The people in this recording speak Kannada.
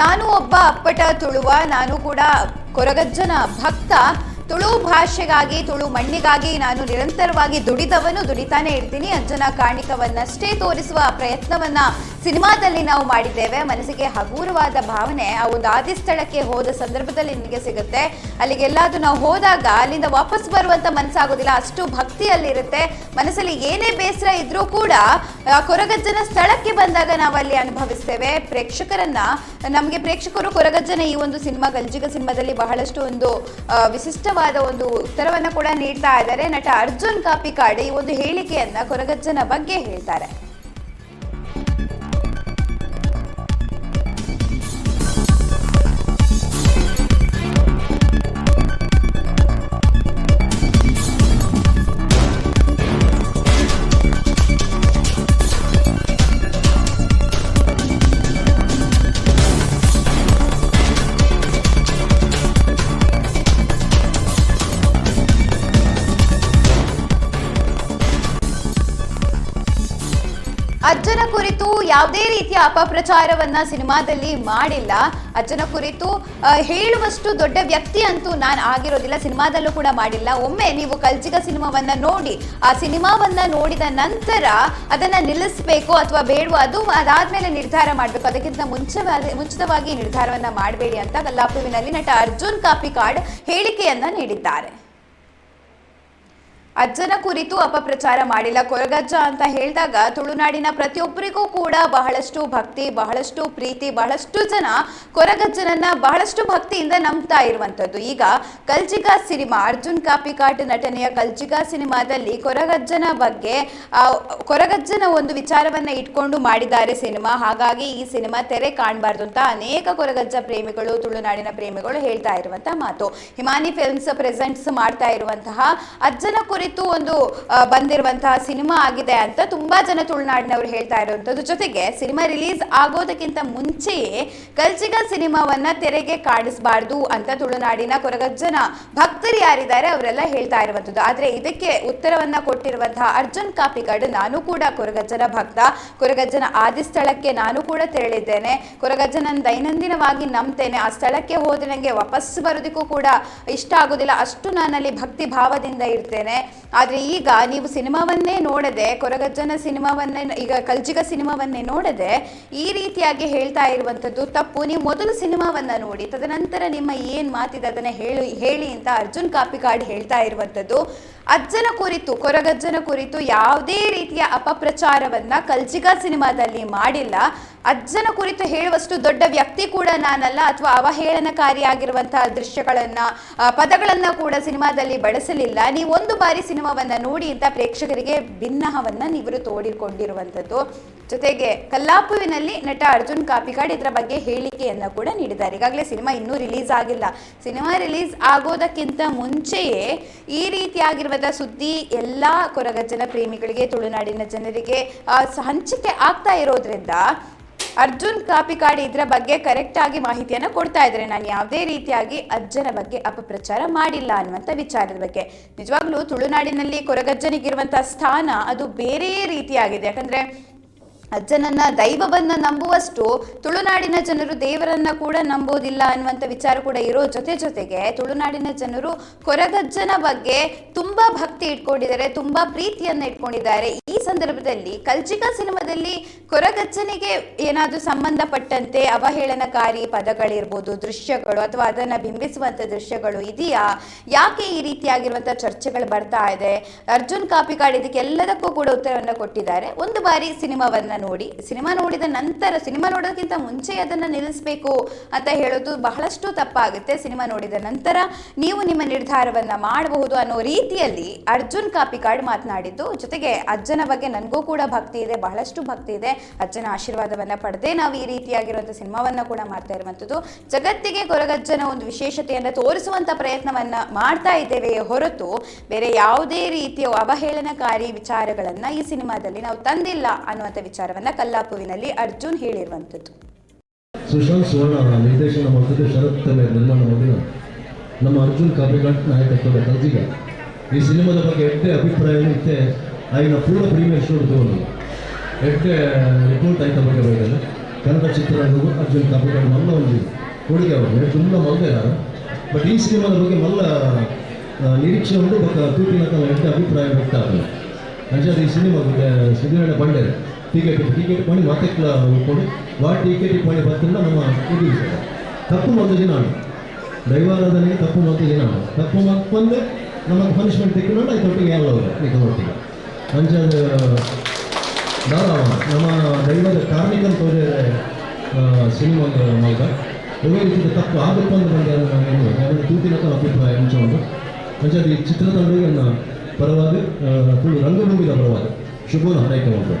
ನಾನು ಒಬ್ಬ ಅಪ್ಪಟ ತುಳುವ ನಾನು ಕೂಡ ಕೊರಗಜ್ಜನ ಭಕ್ತ. ತುಳು ಭಾಷೆಗಾಗಿ ತುಳು ಮಣ್ಣಿಗಾಗಿ ನಾನು ನಿರಂತರವಾಗಿ ದುಡಿದವನು ದುಡಿತಾನೆ ಇರ್ತೀನಿ. ಅಂಜನ ಕಾಣಿಕವನ್ನಷ್ಟೇ ತೋರಿಸುವ ಪ್ರಯತ್ನವನ್ನ ಸಿನಿಮಾದಲ್ಲಿ ನಾವು ಮಾಡಿದ್ದೇವೆ. ಮನಸ್ಸಿಗೆ ಹಗೂರವಾದ ಭಾವನೆ ಆ ಒಂದು ಆದಿ ಸ್ಥಳಕ್ಕೆ ಹೋದ ಸಂದರ್ಭದಲ್ಲಿ ನಿಮಗೆ ಸಿಗುತ್ತೆ. ಅಲ್ಲಿಗೆಲ್ಲಾದ್ರೂ ನಾವು ಹೋದಾಗ ಅಲ್ಲಿಂದ ವಾಪಸ್ ಬರುವಂತ ಮನಸ್ಸಾಗೋದಿಲ್ಲ. ಅಷ್ಟು ಭಕ್ತಿ ಅಲ್ಲಿರುತ್ತೆ ಮನಸ್ಸಲ್ಲಿ ಏನೇ ಬೇಸರ ಇದ್ರೂ ಕೂಡ ಕೊರಗಜ್ಜನ ಸ್ಥಳಕ್ಕೆ ಬಂದಾಗ ನಾವು ಅಲ್ಲಿ ಅನುಭವಿಸ್ತೇವೆ. ಪ್ರೇಕ್ಷಕರನ್ನ ನಮಗೆ ಪ್ರೇಕ್ಷಕರು ಕೊರಗಜ್ಜನ ಈ ಒಂದು ಸಿನಿಮಾ ಗಂಜಿಗ ಸಿನಿಮಾದಲ್ಲಿ ಬಹಳಷ್ಟು ಒಂದು ಆ, ವಿಶಿಷ್ಟವಾದ ಒಂದು ಉತ್ತರವನ್ನ ಕೂಡ ನೀಡ್ತಾ ಇದ್ದಾರೆ. ನಟ ಅರ್ಜುನ್ ಕಾಪಿಕಾಡ್ ಈ ಒಂದು ಹೇಳಿಕೆಯನ್ನ ಕೊರಗಜ್ಜನ ಬಗ್ಗೆ ಹೇಳ್ತಾರೆ. ಅಜ್ಜನ ಕುರಿತು ಯಾವುದೇ ರೀತಿಯ ಅಪಪ್ರಚಾರವನ್ನ ಸಿನಿಮಾದಲ್ಲಿ ಮಾಡಿಲ್ಲ. ಅಜ್ಜನ ಕುರಿತು ಹೇಳುವಷ್ಟು ದೊಡ್ಡ ವ್ಯಕ್ತಿ ಅಂತೂ ನಾನು ಆಗಿರೋದಿಲ್ಲ. ಸಿನಿಮಾದಲ್ಲೂ ಕೂಡ ಮಾಡಿಲ್ಲ. ಒಮ್ಮೆ ನೀವು ಕಲ್ಜಿಗ ಸಿನಿಮಾವನ್ನ ನೋಡಿ, ಆ ಸಿನಿಮಾವನ್ನ ನೋಡಿದ ನಂತರ ಅದನ್ನ ನಿಲ್ಲಿಸಬೇಕು ಅಥವಾ ಬೇಡವೋ, ಅದು ಅದಾದ್ಮೇಲೆ ನಿರ್ಧಾರ ಮಾಡಬೇಕು. ಅದಕ್ಕಿಂತ ಮುಂಚೆ ಮುಂಚಿತವಾಗಿ ನಿರ್ಧಾರವನ್ನ ಮಾಡಬೇಡಿ ಅಂತ ಕಲ್ಲಾಪುವಿನಲ್ಲಿ ನಟ ಅರ್ಜುನ್ ಕಾಪಿಕಾಡ್ ಹೇಳಿಕೆಯನ್ನ ನೀಡಿದ್ದಾರೆ. ಅಜ್ಜನ ಕುರಿತು ಅಪಪ್ರಚಾರ ಮಾಡಿಲ್ಲ. ಕೊರಗಜ್ಜ ಅಂತ ಹೇಳಿದಾಗ ತುಳುನಾಡಿನ ಪ್ರತಿಯೊಬ್ಬರಿಗೂ ಕೂಡ ಬಹಳಷ್ಟು ಭಕ್ತಿ, ಬಹಳಷ್ಟು ಪ್ರೀತಿ, ಬಹಳಷ್ಟು ಜನ ಕೊರಗಜ್ಜನನ್ನ ಬಹಳಷ್ಟು ಭಕ್ತಿಯಿಂದ ನಂಬ್ತಾ ಇರುವಂತದ್ದು ಈಗ ಕಲ್ಜಿಗ ಸಿನಿಮಾ, ಅರ್ಜುನ್ ಕಾಪಿಕಾಟ್ ನಟನೆಯ ಕಲ್ಜಿಗ ಸಿನಿಮಾದಲ್ಲಿ ಕೊರಗಜ್ಜನ ಬಗ್ಗೆ ಕೊರಗಜ್ಜನ ಒಂದು ವಿಚಾರವನ್ನ ಇಟ್ಕೊಂಡು ಮಾಡಿದ್ದಾರೆ ಸಿನಿಮಾ. ಹಾಗಾಗಿ ಈ ಸಿನಿಮಾ ತೆರೆ ಕಾಣಬಾರ್ದು ಅಂತ ಅನೇಕ ಕೊರಗಜ್ಜ ಪ್ರೇಮಿಗಳು, ತುಳುನಾಡಿನ ಪ್ರೇಮಿಗಳು ಹೇಳ್ತಾ ಇರುವಂತಹ ಮಾತು. ಹಿಮಾನಿ ಫಿಲ್ಮ್ಸ್ ಪ್ರೆಸೆಂಟ್ಸ್ ಮಾಡ್ತಾ ಇರುವಂತಹ ಅಜ್ಜನ ಕುರಿತು ಒಂದು ಆ, ಬಂದಿರುವಂತಹ ಸಿನಿಮಾ ಆಗಿದೆ ಅಂತ ತುಂಬಾ ಜನ ತುಳುನಾಡಿನವರು ಹೇಳ್ತಾ ಇರುವಂತದ್ದು ಜೊತೆಗೆ ಸಿನಿಮಾ ರಿಲೀಸ್ ಆಗೋದಕ್ಕಿಂತ ಮುಂಚೆಯೇ ಕಲ್ಚಿಗ ಸಿನಿಮಾವನ್ನ ತೆರೆಗೆ ಕಾಣಿಸಬಾರ್ದು ಅಂತ ತುಳುನಾಡಿನ ಕೊರಗಜ್ಜನ ಭಕ್ತರು ಯಾರಿದ್ದಾರೆ ಅವರೆಲ್ಲ ಹೇಳ್ತಾ ಇರುವಂಥದ್ದು. ಆದ್ರೆ ಇದಕ್ಕೆ ಉತ್ತರವನ್ನ ಕೊಟ್ಟಿರುವಂತಹ ಅರ್ಜುನ್ ಕಾಪಿಕಾಡ್ ನಾನು ಕೂಡ ಕೊರಗಜ್ಜನ ಭಕ್ತ. ಕೊರಗಜ್ಜನ ಆದಿ ಸ್ಥಳಕ್ಕೆ ನಾನು ಕೂಡ ತೆರಳಿದ್ದೇನೆ. ಕೊರಗಜ್ಜನ ದೈನಂದಿನವಾಗಿ ನಂಬ್ತೇನೆ. ಆ ಸ್ಥಳಕ್ಕೆ ಹೋದ್ರೆ ನನಗೆ ವಾಪಸ್ ಬರೋದಕ್ಕೂ ಕೂಡ ಇಷ್ಟ ಆಗೋದಿಲ್ಲ. ಅಷ್ಟು ನಾನಲ್ಲಿ ಭಕ್ತಿ ಭಾವದಿಂದ ಇರ್ತೇನೆ. ಆದ್ರೆ ಈಗ ನೀವು ಸಿನಿಮಾವನ್ನೇ ನೋಡದೆ, ಕೊರಗಜ್ಜನ ಸಿನಿಮಾವನ್ನೇ, ಈಗ ಕಲ್ಜಿಗ ಸಿನಿಮಾವನ್ನೇ ನೋಡದೆ ಈ ರೀತಿಯಾಗಿ ಹೇಳ್ತಾ ಇರುವಂಥದ್ದು ತಪ್ಪು. ನೀವು ಮೊದಲು ಸಿನಿಮಾವನ್ನ ನೋಡಿ, ತದನಂತರ ನಿಮ್ಮ ಏನು ಮಾತಿದೆ ಅದನ್ನ ಹೇಳಿ ಹೇಳಿ ಅಂತ ಅರ್ಜುನ್ ಕಾಪಿಕಾಡ್ ಹೇಳ್ತಾ ಇರುವಂತದ್ದು ಅಜ್ಜನ ಕುರಿತು, ಕೊರಗಜ್ಜನ ಕುರಿತು ಯಾವುದೇ ರೀತಿಯ ಅಪಪ್ರಚಾರವನ್ನ ಕಲ್ಜಿಗ ಸಿನಿಮಾದಲ್ಲಿ ಮಾಡಿಲ್ಲ. ಅಜ್ಜನ ಕುರಿತು ಹೇಳುವಷ್ಟು ದೊಡ್ಡ ವ್ಯಕ್ತಿ ಕೂಡ ನಾನಲ್ಲ ಅಥವಾ ಅವಹೇಳನಕಾರಿಯಾಗಿರುವಂತಹ ದೃಶ್ಯಗಳನ್ನ ಪದಗಳನ್ನ ಕೂಡ ಸಿನಿಮಾದಲ್ಲಿ ಬಳಸಲಿಲ್ಲ. ನೀವು ಒಂದು ಬಾರಿ ಸಿನಿಮಾವನ್ನ ನೋಡಿ ಅಂತ ಪ್ರೇಕ್ಷಕರಿಗೆ ಭಿನ್ನಹವನ್ನ ನೀವು ತೋಡಿಕೊಂಡಿರುವಂಥದ್ದು. ಜೊತೆಗೆ ಕಲ್ಲಾಪುವಿನಲ್ಲಿ ನಟ ಅರ್ಜುನ್ ಕಾಪಿಕಾಡ್ ಇದರ ಬಗ್ಗೆ ಹೇಳಿಕೆಯನ್ನು ಕೂಡ ನೀಡಿದ್ದಾರೆ. ಈಗಾಗಲೇ ಸಿನಿಮಾ ಇನ್ನೂ ರಿಲೀಸ್ ಆಗಿಲ್ಲ. ಸಿನಿಮಾ ರಿಲೀಸ್ ಆಗೋದಕ್ಕಿಂತ ಮುಂಚೆಯೇ ಈ ರೀತಿಯಾಗಿರುವಂತಹ ಸುದ್ದಿ ಎಲ್ಲ ಕೊರಗಜ್ಜನ ಪ್ರೇಮಿಗಳಿಗೆ, ತುಳುನಾಡಿನ ಜನರಿಗೆ ಹಂಚಿಕೆ ಆಗ್ತಾ ಇರೋದ್ರಿಂದ ಅರ್ಜುನ್ ಕಾಪಿಕಾಡಿ ಇದರ ಬಗ್ಗೆ ಕರೆಕ್ಟ್ ಆಗಿ ಮಾಹಿತಿಯನ್ನು ಕೊಡ್ತಾ ಇದ್ದಾರೆ. ನಾನು ಯಾವುದೇ ರೀತಿಯಾಗಿ ಅಜ್ಜನ ಬಗ್ಗೆ ಅಪಪ್ರಚಾರ ಮಾಡಿಲ್ಲ ಅನ್ನುವಂಥ ವಿಚಾರದ ಬಗ್ಗೆ. ನಿಜವಾಗ್ಲೂ ತುಳುನಾಡಿನಲ್ಲಿ ಕೊರಗಜ್ಜನಿಗಿರುವಂತಹ ಸ್ಥಾನ ಅದು ಬೇರೆಯೇ ರೀತಿಯಾಗಿದೆ. ಯಾಕಂದ್ರೆ ಅಜ್ಜನನ್ನ ದೈವವನ್ನ ನಂಬುವಷ್ಟು ತುಳುನಾಡಿನ ಜನರು ದೇವರನ್ನ ಕೂಡ ನಂಬೋದಿಲ್ಲ ಅನ್ನುವಂತ ವಿಚಾರ ಕೂಡ ಇರೋ ಜೊತೆ ಜೊತೆಗೆ ತುಳುನಾಡಿನ ಜನರು ಕೊರಗಜ್ಜನ ಬಗ್ಗೆ ತುಂಬಾ ಭಕ್ತಿ ಇಟ್ಕೊಂಡಿದ್ದಾರೆ, ತುಂಬಾ ಪ್ರೀತಿಯನ್ನ ಇಟ್ಕೊಂಡಿದ್ದಾರೆ. ಈ ಸಂದರ್ಭದಲ್ಲಿ ಕಲ್ಚಿಕಾ ಸಿನಿಮಾದಲ್ಲಿ ಕೊರಗಜ್ಜನಿಗೆ ಏನಾದರೂ ಸಂಬಂಧಪಟ್ಟಂತೆ ಅವಹೇಳನಕಾರಿ ಪದಗಳಿರ್ಬೋದು, ದೃಶ್ಯಗಳು ಅಥವಾ ಅದನ್ನ ಬಿಂಬಿಸುವಂತ ದೃಶ್ಯಗಳು ಇದೆಯಾ? ಯಾಕೆ ಈ ರೀತಿಯಾಗಿರುವಂತ ಚರ್ಚೆಗಳು ಬರ್ತಾ ಇದೆ? ಅರ್ಜುನ್ ಕಾಪಿಕಾಡ್ ಇದಕ್ಕೆಲ್ಲದಕ್ಕೂ ಕೂಡ ಉತ್ತರವನ್ನ ಕೊಟ್ಟಿದ್ದಾರೆ. ಒಂದು ಬಾರಿ ಸಿನಿಮಾವನ್ನ ನೋಡಿ, ಸಿನಿಮಾ ನೋಡಿದ ನಂತರ, ಸಿನಿಮಾ ನೋಡೋದಕ್ಕಿಂತ ಮುಂಚೆ ಅದನ್ನ ನಿಲ್ಲಿಸಬೇಕು ಅಂತ ಹೇಳೋದು ಬಹಳಷ್ಟು ತಪ್ಪಾಗುತ್ತೆ. ಸಿನಿಮಾ ನೋಡಿದ ನಂತರ ನೀವು ನಿಮ್ಮ ನಿರ್ಧಾರವನ್ನ ಮಾಡಬಹುದು ಅನ್ನೋ ರೀತಿಯಲ್ಲಿ ಅರ್ಜುನ್ ಕಾಪಿಕಾಡ್ ಮಾತನಾಡಿದ್ದು. ಜೊತೆಗೆ ಅಜ್ಜನ ಬಗ್ಗೆ ನನಗೂ ಕೂಡ ಭಕ್ತಿ ಇದೆ, ಬಹಳಷ್ಟು ಭಕ್ತಿ ಇದೆ. ಅಜ್ಜನ ಆಶೀರ್ವಾದವನ್ನ ಪಡೆದೇ ನಾವು ಈ ರೀತಿಯಾಗಿರುವಂಥ ಸಿನಿಮಾವನ್ನ ಕೂಡ ಮಾಡ್ತಾ ಇರುವಂಥದ್ದು ಜಗತ್ತಿಗೆ ಕೊರಗಜ್ಜನ ಒಂದು ವಿಶೇಷತೆಯನ್ನು ತೋರಿಸುವಂಥ ಪ್ರಯತ್ನವನ್ನ ಮಾಡ್ತಾ ಇದ್ದೇವೆ ಹೊರತು ಬೇರೆ ಯಾವುದೇ ರೀತಿಯ ಅವಹೇಳನಕಾರಿ ವಿಚಾರಗಳನ್ನು ಈ ಸಿನಿಮಾದಲ್ಲಿ ನಾವು ತಂದಿಲ್ಲ ಅನ್ನುವಂಥ ವಿಚಾರವನ್ನ ಕಲ್ಲಾಪುವಿನಲ್ಲಿ ಅರ್ಜುನ್ ಹೇಳಿರುವಂಥದ್ದು. ಸುಶಾಂತ್ ಸುವರ್ಣ ಅವರ ನಿರ್ದೇಶನ ಮಾಡಿದ್ದು ಶರತ್ ನಿರ್ಮಾಣ ಮಾಡಿದ ನಮ್ಮ ಅರ್ಜುನ್ ಕಾಪಿಘಾಟ್ ನಾಯಕತ್ವದ ಕಲ್ಜಿಗ ಈ ಸಿನಿಮಾದ ಬಗ್ಗೆ ಎಷ್ಟೇ ಅಭಿಪ್ರಾಯ ಇತ್ತೆ. ಆಗಿನ ಪೂರ್ಣ ಪ್ರೀಮಿಯರ್ ಶೋ ತಗೊಂಡು ಎಷ್ಟೇ ರಿಪೋರ್ಟ್ ಆಯ್ತ ಬಗ್ಗೆ ಬೈದಲ್ಲ ಕನ್ನಡ ಚಿತ್ರರಂಗವು ಅರ್ಜುನ್ ಕಾಪಿಕಾಡ್ ಮಲ್ಲ ಒಂದು ಕೊಡುಗೆ ಅವರು, ತುಂಬ ಮಲ್ಬೇರ ಬಟ್ ಈ ಸಿನಿಮಾದ ಬಗ್ಗೆ ಮಲ್ಲ ನಿರೀಕ್ಷೆ ಉಂಟು. ಬಟ್ ತನ್ನ ಅಭಿಪ್ರಾಯ ವ್ಯಕ್ತ ಆಗಲ್ಲ ಅಂಚಾದ ಈ ಸಿನಿಮಾ ಸಿದ್ಧಗಂಡ ಬಂಡೆ. ಟಿಕೆಟ್ ಟಿಕೆಟ್ ಮಾಡಿ ಮತ್ತೆ ಉಳ್ಕೊಂಡು ವಾ ಟಿಕೆಟ್ ಮಾಡಿ ಬರ್ತಿಲ್ಲ ನಮ್ಮ ಇದು ತಪ್ಪು ಮತ್ತು ದಿನ ದೈವಾರಾಧನೆಗೆ ತಪ್ಪು ಮತ್ತು ನಾನು ತಪ್ಪು ಮತ್ತೊಂದು ನಮಗೆ ಪನಿಷ್ಮೆಂಟ್ ತೆಕ್ಕೊಂಡು ಇದೊಟ್ಟಿಗೆ ಎಲ್ಲ ಈಗ ಒಟ್ಟಿಗೆ. ಅಂಚಾದ ಧಾರಾವ ನಮ್ಮ ದೈವದ ಕಾರ್ಮಿಕನ ತೋರಿದರೆ ಸಿನಿಮಾ ಮಗ ಒಳ್ಳೆ ರೀತಿಯ ತಪ್ಪು ಆಗುತ್ತೆ ಅಂತ ಬಂದ ನಾನು ತೂತಿನ ಅಭಿಪ್ರಾಯ ಹಂಚಿಕೊಂಡು ಅಂಚಾದ ಈ ನನ್ನ ಪರವಾಗಿ ತುಳು ರಂಗಭೂಮಿದ ಪರವಾಗಿ ಶುಭವನ್ನು ಹಾರೈಕೆ ಸುಂದರ